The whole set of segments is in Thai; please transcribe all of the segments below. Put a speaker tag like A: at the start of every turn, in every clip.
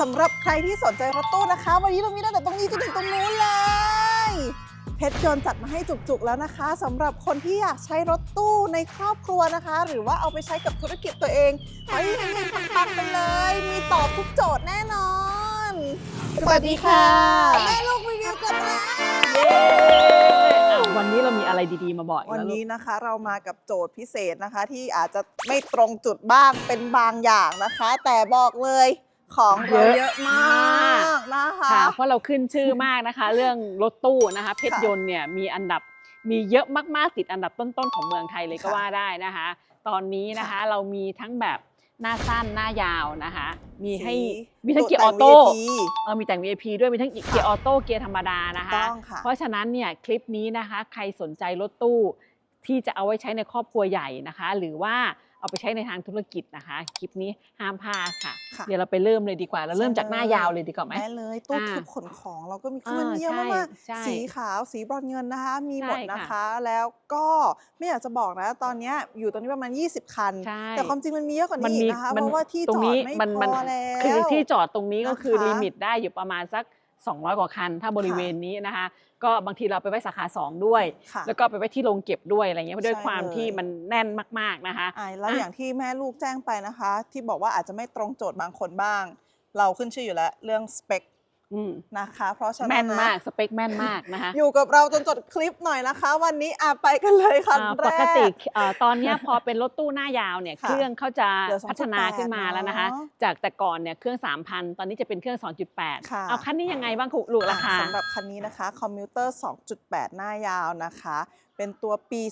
A: สำหรับใครที่สนใจรถตู้นะคะ วันนี้เรามีตั้งแต่ตรงนี้จนถึงตรงนู้นเลย เพชรยนต์จัดมาให้จุกๆแล้วนะคะสำหรับคนที่อยากใช้รถตู้ในครอบครัวนะคะ หรือว่าเอาไปใช้กับธุรกิจตัวเองไปเฮงๆปังๆไปเลย มีตอบทุกโจทย์แน่นอน
B: สวัสดีค่ะ
A: แม่ลูกรีวิวกันแล้ว
B: อะวันนี้เรามีอะไรดีๆมาบอกอีก
A: วัน
B: แล้วลู
A: นี้
B: ก
A: นะคะเรามากับโจทย์พิเศษนะคะ ที่อาจจะไม่ตรงจุดบ้างเป็นบางอย่างนะคะ แต่บอกเลย ของเราเยอะมากนะคะ
B: ค่ะเพราะเราขึ้นชื่อมากนะคะ เรื่องรถตู้นะคะเพชรยนต์เนี่ยมีอันดับมีเยอะมากๆติดอันดับต้นๆของเมืองไทยเลยก็
A: ค่ะ
B: ว่าได้นะคะ ตอนนี้นะคะ
A: ค่ะ
B: เรามีทั้งแบบหน้าสั้นหน้ายาวนะคะ มีให้
A: สี
B: มีทั้ง
A: ตัว
B: เกียร์อ
A: แต่
B: องโต้
A: VIP
B: เออมีแต่ง VIP ด้วยมีทั้งเกียร์ออโต้เกียร์ธรรมดานะ
A: ต้
B: คะ
A: องค่ะ
B: เพราะฉะนั้นเนี่ยคลิปนี้นะคะ ใครสนใจรถตู้ที่จะเอาไว้ใช้ในครอบครัวใหญ่นะคะ หรือว่า เอาไปใช้ในทางธุรกิจนะคะ คลิปนี้ห้ามพลาดค่ะ
A: ค่ะ
B: เดี๋ยวเราไปเริ่มเลยดีกว่า เราเริ่มจากหน้ายาวเลยดีกว่าไหม
A: ได้เลยตู้
B: อ่า
A: ทึบขนของเราก็มีคือ
B: อ่า
A: มันเยอะ
B: ใช่
A: มาก
B: ใช่
A: ๆสีขาวสีบรอนซ์เงินนะคะ มีหมด
B: ใช่ค่ะ
A: นะคะ แล้วก็ไม่อยากจะบอกนะ ตอนเนี้ยอยู่ตรงนี้ประมาณ 20 คัน
B: ใช่
A: แต่ความจริงมันมีเยอะกว่า
B: มัน
A: นี้อี
B: มี
A: กนะคะ
B: มั
A: เพราะว่าที่
B: ตร
A: จ
B: ง
A: อด
B: นี้
A: ไม่
B: มัน
A: พ
B: มัน
A: อแล้ว
B: คือที่จอดตรงนี้ก็คือ
A: นะคะ
B: ลิมิตได้อยู่ประมาณสัก 200 กว่าคัน ถ้าบริเวณนี้นะคะ ก็บางทีเราไปไว้สาขา 2 ด้วย
A: ค่ะ
B: แล้วก็ไปไว้ที่โรงเก็บด้วยอะไรเงี้ยด้วย
A: ใช่
B: ความ
A: เลย
B: ที่มันแน่นมากๆนะคะ
A: อ่าแล้ว
B: อะ
A: อย่างที่แม่ลูกแจ้งไปนะคะ ที่บอกว่าอาจจะไม่ตรงโจทย์บางคนบ้าง เราขึ้นชื่ออยู่แล้วเรื่องสเปค
B: อืม
A: นะคะ เพราะฉะนั้น
B: แม่น
A: นะ
B: มากสเปคแม่นมากนะคะ
A: อยู่กับเราจนจดคลิปหน่อยนะคะ วันนี้อาไปกันเลยคัน
B: อ่า
A: แร
B: ป
A: ก
B: กติเอ่อตอนเนี้ยพอเป็นรถตู้หน้ายาวเนี่ย
A: ค่ะ
B: เครื่องเขาจะ
A: เหลือ2.8
B: พัฒนาขึ้นมาแล้วนะคะ
A: เนอะ
B: จากแต่ก่อนเนี่ยเครื่อง 3,000 ตอนนี้จะเป็นเครื่อง 2.8
A: ค่ะ
B: เอาคันนี้ยังไงบ้างคุณลูกราคา
A: อะสำหรับคันนี้นะคะคอมพิวเตอร์ 2.8 หน้ายาวนะคะ เป็นตัวปี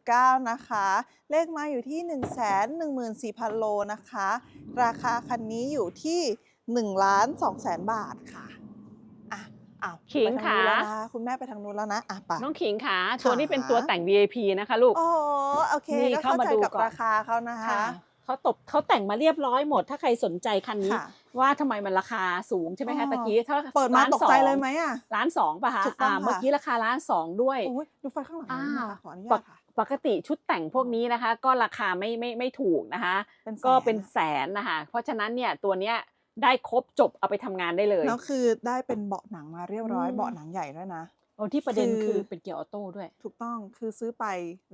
A: 2019 นะคะ เลขมาอยู่ที่ 114,000 โลนะคะ ราคาคันนี้อยู่ที่ 1ล้าน2แสนบาทค่ะอะอ้าว
B: ขิง
A: ไปทางนู้นแล้ว
B: ขา
A: นะคะคุณแม่ไปทางนู้นแล้วนะอะไป
B: น้องขิงค่ะตัวนี้เป็นตัวแต่ง VIP นะคะลูก
A: โอ้โอเค
B: นี่
A: ก็
B: เข้า
A: เข้า
B: มา
A: ใจ
B: ดู
A: กับ
B: ก่อน
A: ราคาเขานะคะ
B: ค่ะเขาตบเขาแต่งมาเรียบร้อยหมด ถ้าใครสนใจคันนี้
A: ค่ะ
B: ว่าทำไมมันราคาสูงใช่ไหม
A: อ๋
B: คะ
A: อ
B: ตะกี้ถ้า
A: เปิดมา
B: ล้น
A: ตกใจ
B: สอง
A: เลยไหมอะ
B: ล้านสองป่ะคะ
A: ถูกต้อง
B: อ่า
A: ค่ะ
B: เมื่อกี้ราคาล้านสองด้วย
A: โอ้ยดูไฟข้างหลังนิดนึงนะคะขออนุ
B: ป
A: ญากตค่ะ
B: ปกติชุดแต่งพวกนี้นะคะ ก็ราคาไม่ไม่ไม่ถูกนะคะ
A: เป็นแสน
B: ก็เป็นแสนนะคะ เพราะฉะนั้นเนี่ยตัวเนี้ย ได้ครบจบเอาไปทำงานได้เลย
A: แล้วคือได้เป็นเบาะหนังมาเรียบร้อย
B: อืม
A: เบาะหนังใหญ่ด้วยนะ
B: โอ้ที่ประเด็น
A: คือ
B: คือเป็นเกียร์ออโต้ด้วย
A: ถูกต้องคือซื้อไป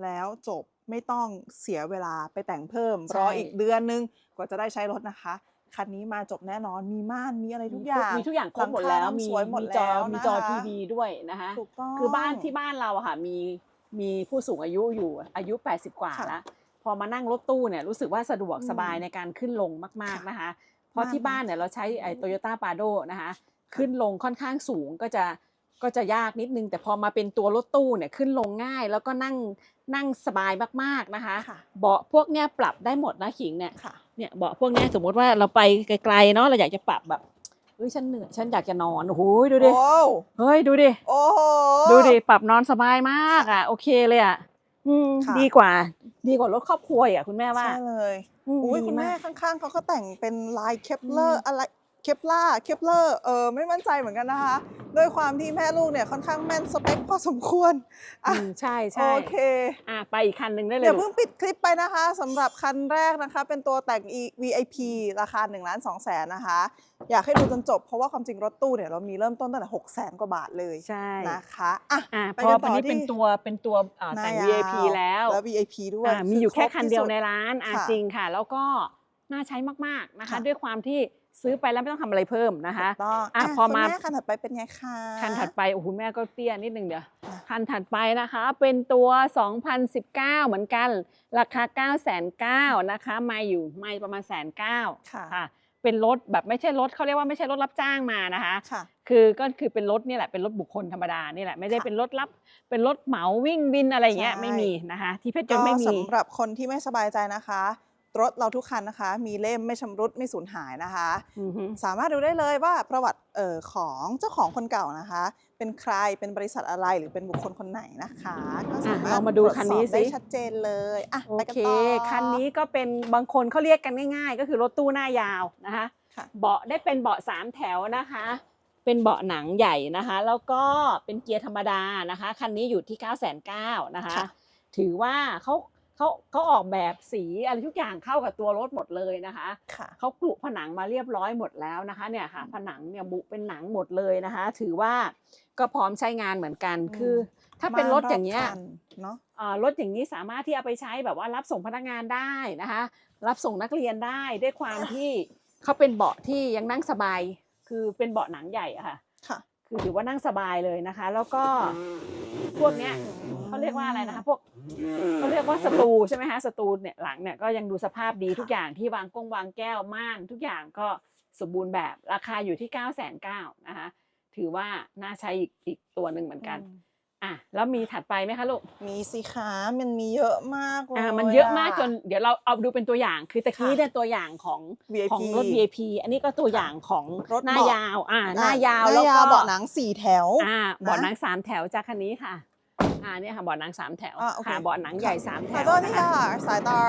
A: แล้วจบไม่ต้องเสียเวลาไปแต่งเพิ่ม
B: ใช่
A: รออีกเดือนนึงกว่าจะได้ใช้รถนะคะ คันนี้มาจบแน่นอนมีม่านมีอะไรทุกอย่าง
B: มีทุกอย่างครบหมด
A: หลังคา
B: แล้ว
A: ทำ
B: มี
A: สวยหมด
B: มีจอ
A: แล้ว
B: มีจอ
A: นะคะ
B: ทีวีด้วยนะคะ
A: ถูกต้อง
B: คือบ้านที่บ้านเราอะค่ะมีมีผู้สูงอายุอยู่อายุ 80 กว่า
A: ค่ะ
B: แล้วพอมานั่งรถตู้เนี่ยรู้สึกว่าสะดวก
A: อืม
B: สบายในการขึ้นลงมาก
A: ค่ะ
B: ๆนะคะ เพราะที่
A: มาก
B: บ้านเนี่ยเราใช้ไอ้
A: อืม
B: โตโยต้าปาโดนะคะขึ้นลงค่อนข้างสูงก็จะก็จะยากนิดนึง แต่พอมาเป็นตัวรถตู้เนี่ยขึ้นลงง่าย แล้วก็นั่งนั่งสบายมากๆนะคะ
A: ค่ะ
B: เบาะพวกเนี้ยปรับได้หมดนะขิงเนี่ย
A: ค่ะ
B: เนี่ยเบาะพวกเนี้ยสมมติว่าเราไปไกลๆเนาะเราอยากจะปรับแบบเฮ้ยฉันเหนื่อยฉันอยากจะนอนโอ้โหดูดิ
A: โอ้
B: เฮ้ยดูดิ
A: โอ้โห
B: ดูดิปรับนอนสบายมากอะโอเคเลยอะ อืม
A: ค่ะ
B: ดีกว่า ดีกว่ารถครอบครัวอะคุณแม่ว่า
A: ใช่เลย
B: ม
A: อุ้ย
B: ดี
A: คุณแม่า
B: ก
A: ข้างๆเขาก็แต่งเป็นลายเคปเลอ
B: อื
A: ร์
B: ม
A: อะไร เคปล่าเคปเลอร์เออไม่มั่นใจเหมือนกันนะคะด้วยความที่แม่ลูกเนี่ยค่อนข้างแม่นสเปคพอสมควรอะ
B: อืมใช่
A: โอ
B: ใช่
A: เค
B: อะไปอีกคันหนึ่งได้เลย
A: เดี๋ยว
B: ลู
A: เพิ่
B: ก
A: งปิดคลิปไปนะคะสำหรับคันแรกนะคะ เป็นตัวแต่ง E- VIP ราคา1ล้าน2แสนนะคะ อยากให้ดูจนจบเพราะว่าความจริงรถตู้เนี่ยเรามีเริ่มต้นตั้งแต่6แสนกว่าบาทเลย
B: ใช่
A: นะคะอะ
B: อะ
A: ไป
B: พอ
A: กันต่
B: อั
A: อน
B: นี้
A: ที่
B: เป็นตัวเป็นตัวอ่าแต่ง
A: หน้ายาว
B: VIP แล้ว
A: แล้ว VIP ด้วย
B: อะมีอยู่แค่
A: รบ
B: คันเดียว
A: ที่
B: ใน
A: สุ
B: ร้านอะ
A: ค่ะ
B: จริงค่ะ แล้วก็ น่าใช้มากๆนะคะ
A: ค่ะ
B: ด้วยความที่ซื้อไปแล้วไม่ต้องทำอะไรเพิ่มนะคะ
A: ถูกต้อง
B: อะะพอ
A: คุณ
B: มา
A: แคันถัดไปเป็นไงคะ
B: คันถัดไปโอ้โหแม่ก็เตี้ยนิดนึงเดี๋ยว
A: อะ
B: คันถัดไปนะคะ เป็นตัว 2019 เหมือนกัน ราคา 9 9 0 0นะคะมาอยู่ไม่ประมาณแสนเก้า
A: ค่ะ
B: ค่ะ เป็นรถแบบไม่ใช่รถเขาเรียกว่าไม่ใช่รถรับจ้างมานะคะ
A: ค่ะ
B: คือก็คือเป็นรถนี่แหละเป็นรถบุคคลธรรมดานี่แหละไม่ได้
A: ค่ะ
B: เป็นรถรับเป็นรถเหมาวิ่งวินอะไรอย่างเงี้ย
A: ใช่
B: ไม่มีนะคะ ที่เพชรย
A: ก็
B: นต์ไม่มี
A: สำหรับคนที่ไม่สบายใจนะคะ รถเราทุกคันนะคะ มีเล่มไม่ชำรุดไม่สูญหายนะคะ
B: อือฮึ
A: สามารถดูได้เลยว่าประวัติเอ่อของเจ้าของคนเก่านะคะ เป็นใครเป็นบริษัทอะไรหรือเป็นบุคคลคนไหนนะคะ ก็สามารถ
B: เรามาดูคันนี้
A: ตรวจสอบได้
B: สิ
A: ชัดเจนเลยอะ
B: โอ
A: ไปกัน
B: เค
A: ต่อ
B: คันนี้ก็เป็นบางคนเขาเรียกกันง่าย ๆ ก็คือรถตู้หน้ายาวนะคะ
A: ค่ะ
B: เบาะได้เป็นเบาะสามแถวนะคะ เป็นเบาะหนังใหญ่นะคะ แล้วก็เป็นเกียร์ธรรมดานะคะ คันนี้อยู่ที่ 9 9 0 0 0นะคะ
A: ค่ะ
B: ถือว่าเขา เขาเขาออกแบบสีอะไรทุกอย่างเข้ากับตัวรถหมดเลยนะคะ
A: ค่ะ
B: เขากลุผนังมาเรียบร้อยหมดแล้วนะคะเนี่ยค่ะ ผนังเนี่ยบุเป็นหนังหมดเลยนะคะ ถือว่าก็พร้อมใช้งานเหมือนกัน
A: อืม
B: คือ ถ้าเป็นรถอย่างเงี้ย
A: บ้นรบคันเนาะ
B: อ่ารถอย่างนี้สามารถที่เอาไปใช้แบบว่ารับส่งพนักงานได้นะคะ รับส่งนักเรียนได้ด้วยความที่เขาเป็นเบาะที่ยังนั่งสบาย คือเป็นเบาะหนังใหญ่อะค่ะ
A: ค่ะ
B: คือถือว่านั่งสบายเลยนะคะ แล้วก็พวกเนี้ย เขาเรียกว่าอะไรนะคะพวกเขาเรียกว่าสตูใช่ไหมคะสตูเนี่ยหลังเนี่ยก็ยังดูสภาพดีทุกอย่างที่วางกงวางแก้วม่าน ทุกอย่างก็สมบูรณ์แบบราคาอยู่ที่9ก้าแสนเก้านะคะ ถือว่าน่าใช้อีกอีกตัวหนึ่งเหมือนกันอะแล้วมีถัดไปไหมคะลูก
A: มีสิคะมันมีเยอะมากเลย
B: อ่ามันเยอะมากจนเดี๋ยวเราเอาดูเป็นตัวอย่างคือตะกี้
A: ค่ะ
B: เนี่ยตัวอย่างของ
A: VIP
B: ของรถ VIP อันนี้ก็ตัวอย่างของ
A: รถ
B: หน้า
A: เบาะ
B: ยาว อ่า
A: อะ
B: หน้ายาว
A: ห
B: แล้ว
A: น้ายา
B: ก็
A: วเบาะหนังสี่แถว
B: อ่า
A: นะ
B: เบาะหนังสามแถวจากคันนี้ค่ะ อ่าเนี่ยค่ะเบาะหนังสามแถว
A: อะโอเค
B: ค่ะเบาะหนังใหญ่สามแถ
A: ขอ
B: ว
A: โทษ
B: นะ
A: ที่
B: คะ
A: ค่ะ สายตา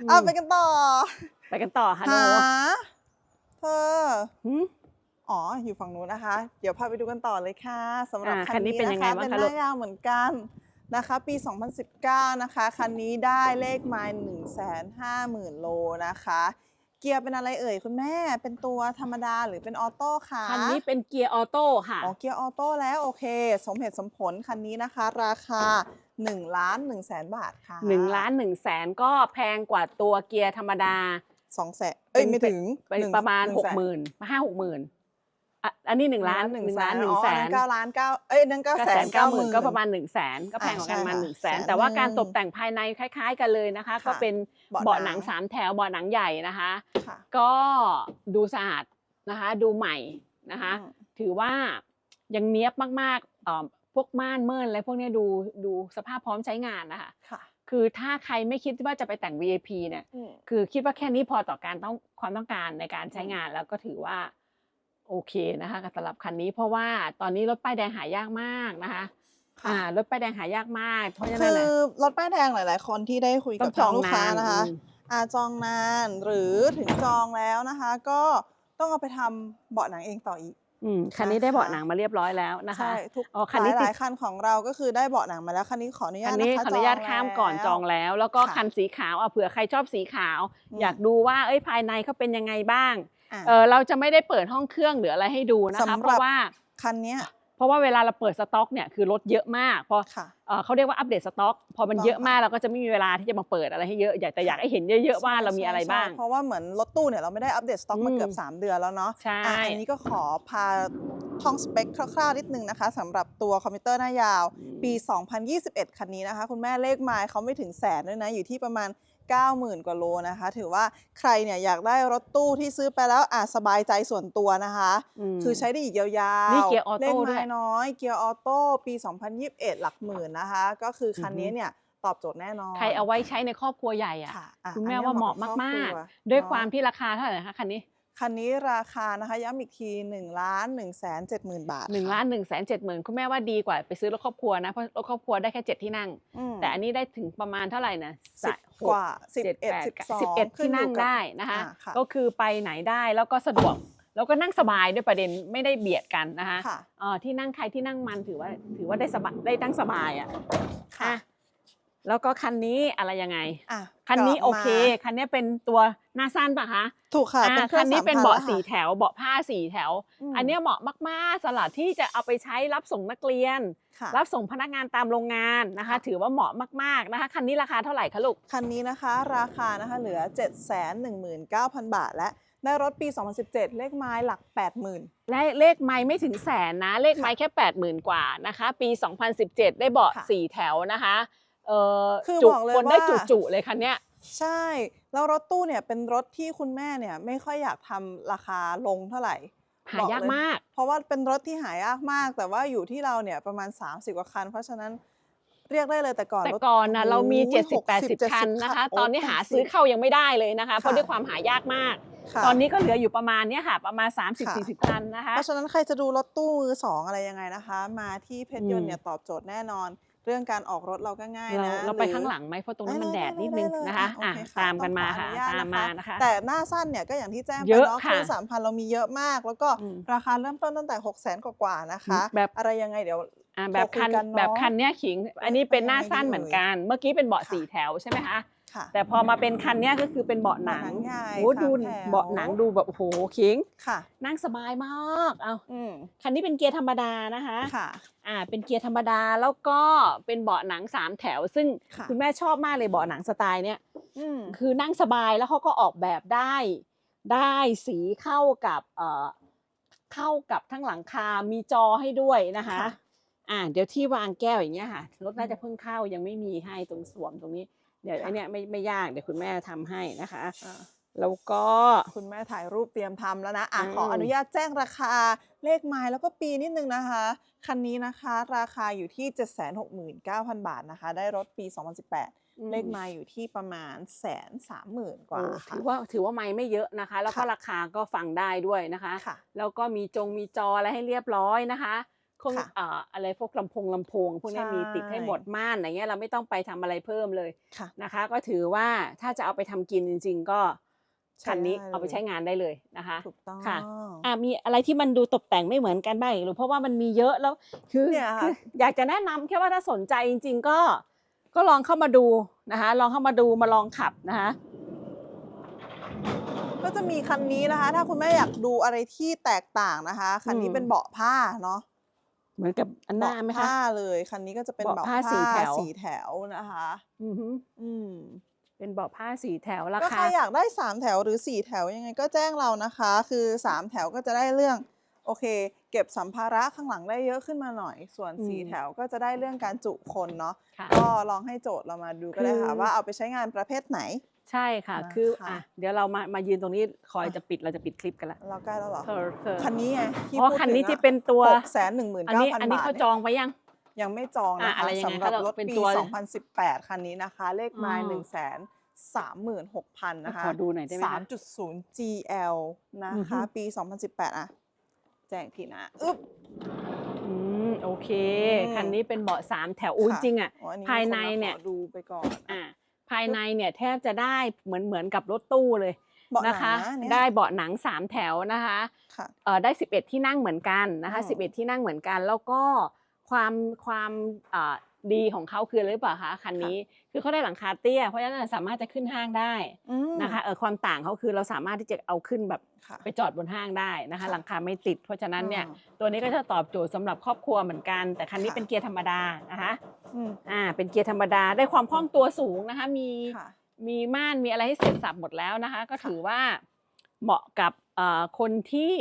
B: อืม
A: เอาไปกันต่อ
B: ไปกันต่อค่ะโน
A: หาเธอ
B: หืม
A: อ๋ออยู่ฝั่งนู้นนะคะ เดี๋ยวพาไปดูกันต่อเลยค่ะสำหรับ
B: อ่า
A: คั
B: คั
A: น
B: นนี้
A: นี้
B: เป็นยั
A: นะ
B: งไง
A: คะ
B: บ้าง
A: เป็น
B: คะ
A: ห
B: ลู
A: น้ากยาวเหมือนกันนะคะ ปี 2019 นะคะ คันนี้ได้เลขไมล์150,000 โลนะคะ เกียร์เป็นอะไรเอ่ยคุณแม่ เป็นตัวธรรมดาหรือเป็นออโต้คะ
B: คันนี้เป็นเกียร์ออโต้ค่ะ
A: อ๋อเกียร์ออโต้แล้วโอเค สมเหตุสมผลคันนี้นะคะ ราคา1ล้าน1แสนบาทค่ะ
B: หนึ่งล้านหนึ่งแสนก็แพงกว่าตัวเกียร์ธรรมดา
A: สองแสนเอ้ย
B: เป็น
A: ไม่ถึง
B: ไป
A: หนึ่ง
B: ประมาณ
A: นึ่ง
B: หก
A: แสน
B: หมื่นห้าหกหมื่น อะอันนี้หนึ่งล้านหนึ่งล้านหนึ่งแสน
A: เก้าล้านเก้าเอ้ยนั่นเก้า
B: ก็
A: แส
B: แส
A: น
B: น
A: เก้า
B: เก้า
A: ห
B: ห
A: มื่
B: มื่
A: น
B: นก็ประมาณหนึ่งแสนก็แพงกว่ากัน
A: อ่า
B: มา
A: ใช่
B: หนึ่งแส
A: ค่ะ
B: น
A: แสน
B: แต่ว่าการ
A: หนึ่ง
B: ตกแต่งภายในคล้าย ๆ กันเลยนะคะ
A: ค่ะ
B: ก็เป็น
A: เบาะ
B: เบาะ
A: ห
B: ห
A: นั
B: นั
A: ง
B: งสามแถวเบาะหนังใหญ่นะคะ
A: ค่ะ
B: ก็ดูสะอาดนะคะ ดูใหม่นะคะ
A: อืม
B: ถือว่ายังเนี้ยบมากๆเอ่อพวกม่านเมินอะไรพวกเนี้ยดูดูสภาพพร้อมใช้งานนะคะ
A: ค่ะ
B: คือถ้าใครไม่คิดว่าจะไปแต่ง VIP เนี่ย
A: อืม
B: คือคิดว่าแค่นี้พอต่อการต้องความต้องการในการใช้งานแล้วก็ถือว่า โอเคนะคะสำหรับคันนี้เพราะว่าตอนนี้รถป้ายแดงหายากมากนะคะ
A: ค่ะ
B: อ่ารถป้ายแดงหายากมากเพราะฉะ
A: คื
B: นั้น
A: อ
B: เนี่ย
A: รถป้ายแดงหลาย ๆ คนที่ได้คุย
B: ต้
A: กั
B: อบงจ
A: ทา
B: องง
A: ลูกค้านา
B: น
A: นะคะ
B: อืม
A: อาจองนานหรือถึงจองแล้วนะคะ ก็ต้องเอาไปทำเบาะหนังเองต่ออีก
B: อืมคันนี้ได้
A: นะคะ
B: เบาะหนังมาเรียบร้อยแล้วนะคะ
A: ใช่ทุก
B: อ๋อคันนี้
A: ห
B: ติ
A: ลา
B: ด
A: ยๆคันของเราก็คือได้เบาะหนังมาแล้วคันนี้ขออนุญา
B: คั
A: ต
B: น
A: นะ
B: นี้
A: คะ
B: ขออนุญาต
A: จ
B: ข้ามก่อนจองแล้ว แล้วก็
A: ค่ะ
B: คันสีขาวอะเผื่อใครชอบสีขาว
A: อืม
B: อยากดูว่าเอ้ยภายในเขาเป็นยังไงบ้าง
A: อะ
B: เออเราจะไม่ได้เปิดห้องเครื่องหรืออะไรให้ดูนะคะ
A: สำหรับ
B: เพราะว่า
A: คันเนี้ย
B: เพราะว่าเวลาเราเปิดสต็อกเนี่ยคือรถเยอะมากพอ
A: ค่ะ
B: เอ่อเขาเรียกว่าอัปเดตสต็อก พอมัน
A: ถูกต้อง
B: เยอะมากเราก็จะไม่มีเวลาที่จะมาเปิดอะไรให้เยอะอยากแต่อยากให้เห็นเยอะๆว่าเรามีอะไร
A: ใช่
B: บ้าง
A: ใช่เพราะว่าเหมือนรถตู้เนี่ยเราไม่ได้อัปเดตสต็อกมา
B: อืม
A: เกือบ3 เดือนแล้วเนาะ
B: ใช่
A: อะอันนี้ก็ขอพาท่องสเปคคร่าวๆนิดนึงนะคะสำหรับตัวคอมพิวเตอร์หน้ายาว ปี 2021 คันนี้นะคะ คุณแม่เลขไมล์เขาไม่ถึงแสนด้วยนะอยู่ที่ประมาณ 90,000 กว่าโลนะคะ ถือว่าใครเนี่ยอยากได้รถตู้ที่ซื้อไปแล้วอาจสบายใจส่วนตัวนะคะ
B: ม
A: คือใช้ได้อีกยาวๆ
B: นี่เกียร์ออโต้
A: เลข
B: ด้
A: ไม้
B: วย
A: น้อย เกียร์ออโต้ปี 2021 หลักหมื่นนะคะ ก็คือคันนี้
B: อือฮึ
A: เนี่ยตอบโจทย์แน่นอน
B: ใครเอาไว้ใช้ในครอบครัวใหญ่อะ
A: ค่ะอะ
B: คุณแม่
A: อันนี้
B: ว่าเหมาะ
A: กับครอบ
B: มาก
A: ครั
B: ๆด้วย
A: เนอะ
B: ความที่ราคาเท่าไหร่นะคะคันนี้
A: คันนี้ราคานะคะย้ำอีกที1ล้าน1แสน7หมื่นบาท
B: หนึ่ง
A: ค่ะ
B: ล้านหนึ่งแสนเจ็ดหมื่นคุณแม่ว่าดีกว่าไปซื้อรถครอบครัวนะเพราะรถครอบครัวได้แค่เจ็ดที่นั่ง
A: อืม
B: แต่อันนี้ได้ถึงประมาณเท่าไหร่นะ
A: สิบ
B: ห
A: กว่าสิบ
B: เจ็ด
A: เอ็ด
B: แปด
A: สิบสอง
B: สิบเอ็ด
A: ขึ้
B: ที่
A: นอยู่
B: นั่ง
A: กับ
B: ได้นะคะ
A: อ่าค่ะ
B: ก็คือไปไหนได้แล้วก็สะดวกแล้วก็นั่งสบายด้วยประเด็นไม่ได้เบียดกันนะคะ
A: ค่ะ
B: เอ่อที่นั่งใครที่นั่งมันถือว่าถือว่าได้สบายได้นั่งสบายอะ
A: ค่ะ
B: อะ แล้วก็คันนี้อะไรยังไง
A: อะ
B: คันนี้
A: กลับ
B: โอเค
A: มา
B: คันนี้เป็นตัวหน้าสั้นปะคะ
A: ถูกค่ะ
B: อ่า
A: เป็นเครื่
B: คั
A: อนง
B: นี้
A: สาม
B: เป็น
A: พั
B: เบาะ
A: แล้ว
B: สี
A: ค่
B: แถวเบาะผ้าสีแถว
A: ม
B: อันเนี้ยเหมาะมากๆสำหรับที่จะเอาไปใช้รับส่งนักเรียน
A: ค่ะ
B: รับส่งพนักงานตามโรงงานนะคะ
A: ค่ะ
B: ถือว่าเหมาะมากๆนะคะ คันนี้ราคาเท่าไหร่คะลูก
A: คันนี้นะคะราคานะคะเหลือ 719,000 บาท และได้รถปี 2017 เลขไม้หลัก 80,000
B: และเลขไม้ไม่ถึงแสนนะ เลขไม้แค่ 80,000 กว่านะคะ ปี 2017 ได้เบาะ
A: ค่ะ
B: สี่แถวนะคะ เออ
A: คือ
B: จุ
A: บอกเลย
B: คนได้
A: ว่า
B: จุๆเลยคันเนี้ย
A: ใช่ แล้วรถตู้เนี่ยเป็นรถที่คุณแม่เนี่ยไม่ค่อยอยากทำราคาลงเท่าไหร่
B: หายาก
A: บอกเลย
B: มาก
A: เพราะว่าเป็นรถที่หายากมาก แต่ว่าอยู่ที่เราเนี่ยประมาณ 30 กว่าคัน เพราะฉะนั้นเรียกได้เลยแต่ก่อน
B: แต่
A: รถ
B: ก่อนนะเรามี
A: โอ้โห
B: 70 80 คันนะคะ
A: โต
B: อนนี้หาซื้อเข้ายังไม่ได้เลยนะคะ เพราะ
A: ค่ะ
B: ด้วยความหายากมาก
A: ค่ะ
B: ตอนนี้ก็เหลืออยู่ประมาณเนี้ยค่ะ ประมาณ
A: ค่ะ
B: 30-40 คันนะคะ
A: เพราะฉะนั้นใครจะดูรถตู้มือสองอะไรยังไงนะคะ มาที่เพชรยนต์เนี่ย
B: อืม
A: ตอบโจทย์แน่นอน เรื่องการออกรถเราก็ง่าย
B: เรา
A: นะ
B: เราไป
A: รือ
B: ข้างหลังไหมเพราะตรงนั้นมัน
A: ได้
B: แดด
A: ได้
B: นิดนึง
A: ได้เลย
B: นะคะ
A: อะ
B: อะ
A: โอเคค่ะ
B: ตามกันมา
A: ต้องขอ
B: ค่ะ
A: อนุญาต
B: ตาม
A: นะคะ
B: มานะคะ
A: แต่หน้าสั้นเนี่ยก็อย่างที่แจ้งไป
B: เยอะ
A: เนาะ
B: ค่ะ
A: คือสามพันเรามีเยอะมาก แล้วก็
B: อืม
A: ราคาเริ่มต้นตั้งแต่หกแสนกว่าๆนะคะ
B: แบบ
A: อะไรยังไงเดี๋ยว
B: อ่าแบบคัน
A: โทรคุยกันเนอะ
B: แบบคันเนี้ยขิง อันนี้เป็นหน้า
A: ยังไง
B: สั้น
A: ดี
B: เหมือนกัน เมื่อกี้เป็นเบาะ
A: ค่ะ
B: สี่แถวใช่ไหมคะ
A: ค่ะ
B: แต่พอมาเป็นคันเนี้ยก็คือเป็นเบาะหนัง
A: เบาะหนังใหญ่
B: โอ้
A: สาม
B: ดู
A: แถว
B: เบาะหนังดูแบบโอ้โหขิง
A: ค่ะ
B: นั่งสบายมากเอา
A: อืม
B: คันนี้เป็นเกียร์ธรรมดานะคะ
A: ค่ะ
B: อ่าเป็นเกียร์ธรรมดาแล้วก็เป็นเบาะหนังสามแถว ซึ่ง
A: ค่ะ
B: คุณแม่ชอบมากเลยเบาะหนังสไตล์เนี้ย
A: อืม
B: คือนั่งสบายแล้วเขาก็ออกแบบได้ได้สีเข้ากับเอ่อเข้ากับทั้งหลังคา มีจอให้ด้วยนะคะ
A: ค่ะ
B: อ่า เดี๋ยวที่วางแก้วอย่างเงี้ยค่ะ รถน่าจะเพิ่งเข้ายังไม่มีให้ตรงสวมตรงนี้ เดี๋ยว
A: ค่ะ
B: อันเนี้ยไม่ไม่ยากเดี๋ยวคุณแม่ทำให้นะคะ
A: อ่า
B: แล้วก็
A: คุณแม่ถ่ายรูปเตรียมทำแล้วนะอะ
B: อืม
A: ขออนุญาตแจ้งราคาเลขไมล์แล้วก็ปีนิดนึงนะคะ คันนี้นะคะราคาอยู่ที่ 769,000 บาทนะคะ ได้รถปี 2018เลขไมล์อยู่ที่ประมาณแสนสามหมื่นกว่า
B: โอ้
A: ค่ะ
B: ถือว่าถือว่าไม่ไม่เยอะนะคะ แล้วก็
A: ค่ะ
B: ราคาก็ฟังได้ด้วยนะคะ
A: ค่ะ
B: แล้วก็มีจงมีจออะไรให้เรียบร้อยนะคะ คง
A: ค่ะ
B: เอ่ออะไรพวกลำโพงลำโพงพวกเนี้ย
A: ใช่
B: มีติดให้หมดม่านอย่างเงี้ยเราไม่ต้องไปทำอะไรเพิ่มเลย
A: ค่ะ
B: นะคะ ก็ถือว่าถ้าจะเอาไปทำกินจริง ๆ ก็
A: ใช้
B: คันนี้
A: ได้เลย
B: เอาไปใช้งานได้เลยนะคะ
A: ถูกต้อง
B: ค่ะอะมีอะไรที่มันดูตกแต่งไม่เหมือนกันบ้างอีกหรือเพราะว่ามันมีเยอะแล้วคือ
A: เนี่ยค่ะ
B: คืออยากจะแนะนำแค่ว่าถ้าสนใจจริง ๆ ก็ก็ลองเข้ามาดูนะคะ ลองเข้ามาดูมาลองขับนะคะ
A: ก็จะมีคันนี้นะคะ ถ้าคุณแม่อยากดูอะไรที่แตกต่างนะคะ คันนี้
B: อืม
A: เป็นเบาะผ้าเนาะ
B: เหมือนกับอันหน้าไหม
A: เบาะ
B: คะ
A: ผ้าเลยคันนี้ก็จะเป็น
B: เบาะ
A: เบาะ
B: ผ้า
A: ผ้า
B: สี่แถว
A: สี่แถวนะคะ
B: อือหือ
A: อืม
B: เป็นเบาะผ้าสีแถวรา
A: ก็
B: คา
A: ใครอยากได้3แถวหรือ4แถวยังไงก็แจ้งเรานะคะ คือ3แถวก็จะได้เรื่องโอเค เก็บสัมภาระข้างหลังได้เยอะขึ้นมาหน่อย ส่วน
B: อืม
A: 4แถวก็จะได้เรื่องการจุคนเนาะ
B: ค่ะ
A: ก็ลองให้โจทย์เรามาดูก็ได้ค่ะ
B: คือ
A: ว่าเอาไปใช้งานประเภทไหน
B: ใช่ค่ะ
A: นะคะ
B: คืออะเดี๋ยวเรามามายืนตรงนี้คอย
A: อะ
B: จะปิดเราจะปิดคลิปกันละ
A: เราใกล้แล้วเหรอ
B: เธอเธอ
A: คันนี้ไงที่
B: อ๋อ
A: พูด
B: คันนี้
A: ถึง
B: ที่
A: อะ
B: เป็นตัว
A: หกแสนหนึ่งหมื่น
B: อัน
A: เก้า
B: นี้
A: พัน
B: อันนี้
A: บาท
B: เขา
A: เนี่ย
B: จองไปยัง
A: ยังไม่จอง
B: อะ
A: นะ
B: อะไร
A: คะ
B: ยังไง
A: สำหรับ
B: คะ
A: รถ
B: เป็น
A: ปี
B: ตัว
A: 2018 คันนี้นะคะ เลขไม
B: อ๋
A: ล์
B: อ
A: หนึ่งแสนสามหมื่นหกพันนะคะ
B: ขอดูหน่อยได้ไหมคะ
A: 3.0 GL นะ
B: อือฮึ
A: คะ ปี 2018 อะ แจ้งทีนะอึ๊บ
B: อืมโอเค
A: อืม
B: คันนี้เป็นเบาะสามแถวอู้จ
A: ค่ะ
B: ริงๆอะ
A: อ๋ออั
B: ภายใน
A: มีคม
B: เนี่ย
A: ขอดูไปก่อน
B: อะ ภายในเนี่ยแทบจะได้เหมือนเหมือนกับรถตู้เลย
A: เบาะหนั
B: นะ
A: ง
B: คะ
A: นะเนี่ย
B: ได้เบาะหนังสามแถวนะคะ
A: ค่ะ
B: เอ่อได้11ที่นั่งเหมือนกันนะคะ
A: อืม
B: 11ที่นั่งเหมือนกัน แล้วก็ความความอ่าดีของเขาคืออะไรหรือเปล่าคะคันนี้คือเขาได้หลังคาเตี้ยเพราะฉะนั้นสามารถจะขึ้นห้างได้
A: อืม
B: นะคะเออความต่างเขาคือเราสามารถที่จะเอาขึ้นแบบ
A: ค่ะ
B: ไปจอดบนห้างได้นะคะ
A: ค่ะ
B: หลังคาไม่ติด เพราะฉะนั้นเนี่ย
A: อ่า
B: ตัวนี้ก็จะตอบโจทย์สำหรับครอบครัวเหมือนกัน แต่คันนี้
A: ค่ะ
B: เป็นเกียร์ธรรมดานะคะ
A: อืม
B: อ่า เป็นเกียร์ธรรมดาได้ความคล่องตัวสูงนะคะ มี
A: ค่ะ
B: มีม่านมีอะไรให้เสร็จสับหมดแล้วนะคะ ก็
A: ค่ะ
B: ถือว่าเหมาะกับเอ่อคนที่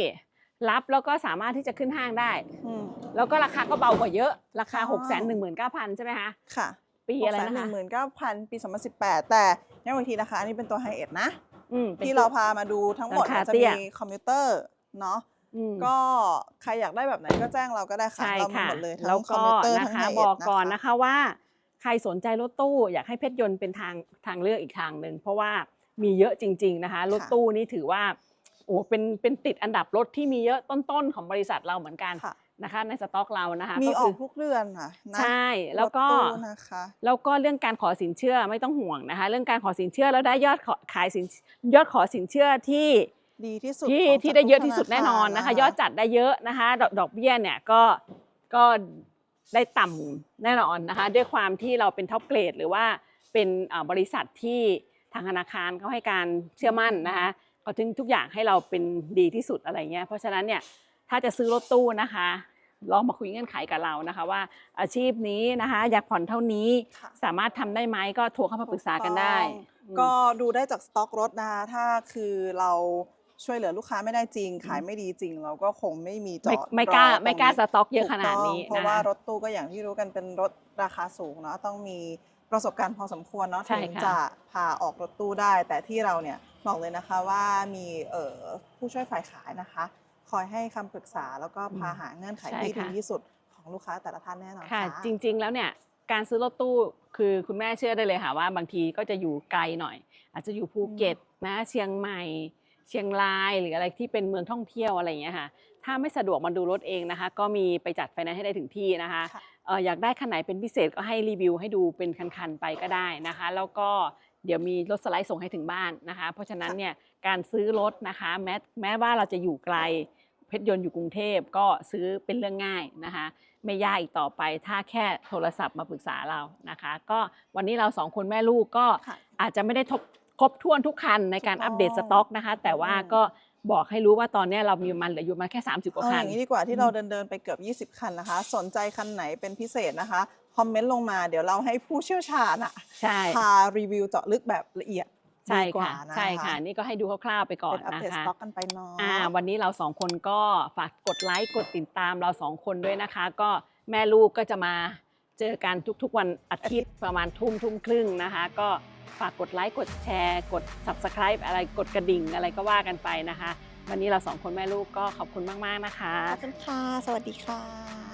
B: รับแล้วก็สามารถที่จะขึ้นห้างได้
A: อืม
B: แล้วก็ราคาก็เบากว่าเยอะราคา
A: อ๋อ
B: 6 1 9 0 0 0 ใช่ไหมคะ
A: ค่ะ
B: ปีอะไร
A: ห
B: นะ
A: นึ่
B: คะ
A: งหมื่นเก้าพันปี2018แต่ยังอีกทีนะคะ อันนี้เป็นตัวไฮเอ็ดนะ
B: อืมป็น
A: ที่เราพามาดูทั้งหมด
B: ราคา
A: เนี่ยจะ
B: เตี้ย
A: มีคอมพิวเตอร์เนาะ
B: อืม
A: ก็ใครอยากได้แบบไหนก็แจ้งเราก็ได้ค่ะ
B: ใช่
A: เรามี
B: ค่ะ
A: หมดเลยทั้
B: แล้ว
A: งคอม
B: ก็
A: พิวเตอร์
B: นะ
A: ทั้งไฮ
B: คะ
A: เอ็ด
B: บอกก่อน
A: นะ
B: นะคะคะว่า ใครสนใจรถตู้อยากให้เพชรยนต์เป็นทางทางเลือกอีกทางหนึ่งเพราะว่ามีเยอะจริง ๆนะคะ รถตู้นี่ถือว่าโอ้เป็นเป็นติดอันดับรถที่มีเยอะต้นๆของบริษัทเราเหมือนกัน
A: ค่ะ
B: นะคะ ในสต็อกเรานะคะ
A: มีอ
B: คื
A: อกทุกเดือนค่ะนะ
B: ใช่แล้วก็
A: รถตู้นะคะ
B: แล้วก็เรื่องการขอสินเชื่อไม่ต้องห่วงนะคะ เรื่องการขอสินเชื่อแล้วได้ยอดขอขายสินยอดขอสินเชื่อที่
A: ดีที่สุด
B: ที่
A: ของ
B: ที่
A: จาก
B: ได้เยอะ
A: ทุก
B: ที่สุด
A: ธา
B: แน่นอนนะคะ
A: คาร
B: ยอดจัดได้เยอะนะคะดอกดอกเบี้ยเนี่ยก็ก็ได้ต่ำแน่นอนนะคะ ด้วยความที่เราเป็นท็อปเกรด หรือว่าเป็นอ่าบริษัทที่ทางธนาคารเขาให้การเชื่อมั่นนะคะเขาถึงทุกอย่างให้เราเป็นดีที่สุดอะไรเงี้ยเพราะฉะนั้นเนี่ยถ้าจะซื้อรถตู้นะคะลองมาคุยเงื่อนไขกับเรานะคะ ว่าอาชีพนี้นะคะ อยากผ่อนเท่านี้
A: ค่ะ
B: สามารถทำได้ไหมก็โทรเข้ามาปรึกษากันได้
A: ถูต้องก็ดูได้จากสต็อกรถนะคะถ้าคือเรา ช่วยเหลือลูกค้าไม่ได้จริง ขายไม่ดีจริง เราก็คงไม่มีจอ
B: ไม่
A: ด
B: ไม่กล้าร
A: อตรง
B: ไม่กล้า
A: นี้
B: สต็อกเยอะ
A: ถูก
B: ขนาดนี้
A: ต้องเพราะ
B: นะ
A: ว่ารถตู้ก็อย่างที่รู้กันเป็นรถราคาสูงเนาะต้องมีประสบการณ์พอสมควรเนาะ
B: ใช่
A: ถึง
B: ค่ะ
A: จะพาออกรถตู้ได้ แต่ที่เราเนี่ยบอกเลยนะคะว่ามีเอ่อผู้ช่วยฝ่ายขายนะคะ คอยให้คำปรึกษาแล้วก็พาหาเงื่อนไข
B: ใช่
A: ที่ดี
B: ค่ะ
A: ที่สุดของลูกค้าแต่ละท่านแน่นอน
B: ค่ะ
A: ค่ะ
B: จริง ๆ แล้วเนี่ยการซื้อรถตู้คือคุณแม่เชื่อได้เลยค่ะว่าบางทีก็จะอยู่ไกลหน่อย อาจจะอยู่ภูเก็ตนะเชียงใหม่ เชียงราย หรืออะไรที่เป็นเมืองท่องเที่ยวอะไรอย่างเงี้ยค่ะ ถ้าไม่สะดวกมาดูรถเองนะคะ ก็มีไปจัดไฟแนนซ์ให้ได้ถึงที่นะคะ
A: ค่ะ
B: เเอ่ออยากได้คันไหนเป็นพิเศษก็ให้รีวิวให้ดูเป็นคันๆไปก็ได้นะคะ แล้วก็เดี๋ยวมีรถสไลด์ส่งให้ถึงบ้านนะคะ เพราะฉะนั้นเนี่ยการซื้อรถนะคะแม้แม้ว่าเราจะอยู่ไกลเพชรยนต์อยู่กรุงเทพก็ซื้อเป็นเรื่องง่ายนะคะ ไม่ยากอีกต่อไป ถ้าแค่โทรศัพท์มาปรึกษาเรานะคะ ก็วันนี้เราสองคนแม่ลูกก็
A: ค่ะ
B: อาจจะไม่ได้ทบ ครบถ้วนทุกคันในการ
A: ถูกต้อง
B: อัปเดตสต็อกนะคะ แต่ว่า
A: อืม
B: ก็บอกให้รู้ว่าตอนนี้เรามีมันเหลืออยู่มาแค่ 30 กว่า
A: เอาอ
B: คัน
A: ย่างนี้ดีกว่าที่เราเดินเดินๆไปเกือบ 20 คันนะคะ สนใจคันไหนเป็นพิเศษนะคะ คอมเมนต์ลงมาเดี๋ยวเราให้ผู้เชี่ยวชาญอะ
B: ใช่
A: พารีวิวเจาะลึกแบบละเอียด
B: ใช่
A: ดีกว่า
B: ค่ะ
A: นะ
B: ใช่ค่ะ นี่ก็ให้ดูคร่าวๆไปก่อน
A: เป็นอัป
B: นะ
A: เดตส
B: คะ
A: ต็อกกันไปเนาะ
B: อ่าวันนี้เราสองคนก็ฝากกดไลค์กดติดตามเราสองคนด้วยนะคะ ก็แม่ลูกก็จะมา เจอกันทุกๆ วันอาทิตย์ประมาณทุ่มทุ่มครึ่งนะคะ ก็ฝากกดไลค์กดแชร์ กด subscribe อะไรกดกระดิ่งอะไรก็ว่ากันไปนะคะ วันนี้เราสองคนแม่ลูกก็ขอบคุณมาก ๆ นะคะ
A: ขอบคุณค่ะ สวัสดีค่ะ